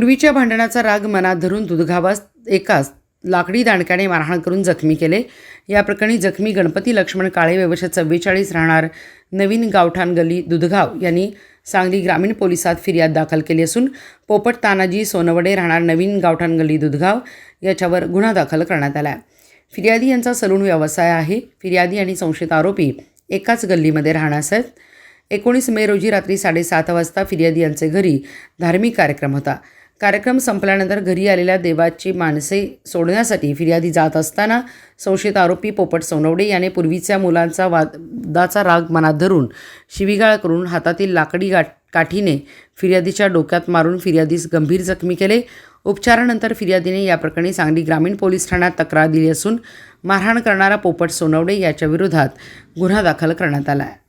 पूर्वीच्या भांडणाचा राग मनात धरून दुधगावास एकाच लाकडी दांडक्याने मारहाण करून जखमी केले. या प्रकरणी जखमी गणपती लक्ष्मण काळे वयवर्ष चव्वेचाळीस राहणार नवीन गावठाण गल्ली दुधगाव यांनी सांगली ग्रामीण पोलिसात फिर्याद दाखल केली असून पोपट तानाजी सोनवडे राहणार नवीन गावठाण गल्ली दुधगाव याच्यावर गुन्हा दाखल करण्यात आला आहे फिर्यादी यांचा सलून व्यवसाय आहे. फिर्यादी आणि संशयित आरोपी एकाच गल्लीमध्ये राहण्यास आहेत. एकोणीस मे रोजी रात्री साडेसात वाजता फिर्यादी यांचे घरी धार्मिक कार्यक्रम होता. कार्यक्रम संपल्यानंतर घरी आलेल्या देवाची माणसे सोडण्यासाठी फिर्यादी जात असताना संशयित आरोपी पोपट सोनवडे याने पूर्वीच्या मुलांचा वादाचा राग मनात धरून शिवीगाळ करून हातातील लाकडी गाठ काठीने फिर्यादीच्या डोक्यात मारून फिर्यादीस गंभीर जखमी केले. उपचारानंतर फिर्यादीने या प्रकरणी सांगली ग्रामीण पोलीस ठाण्यात तक्रार दिली असून मारहाण करणारा पोपट सोनवडे याच्याविरोधात गुन्हा दाखल करण्यात आला आहे.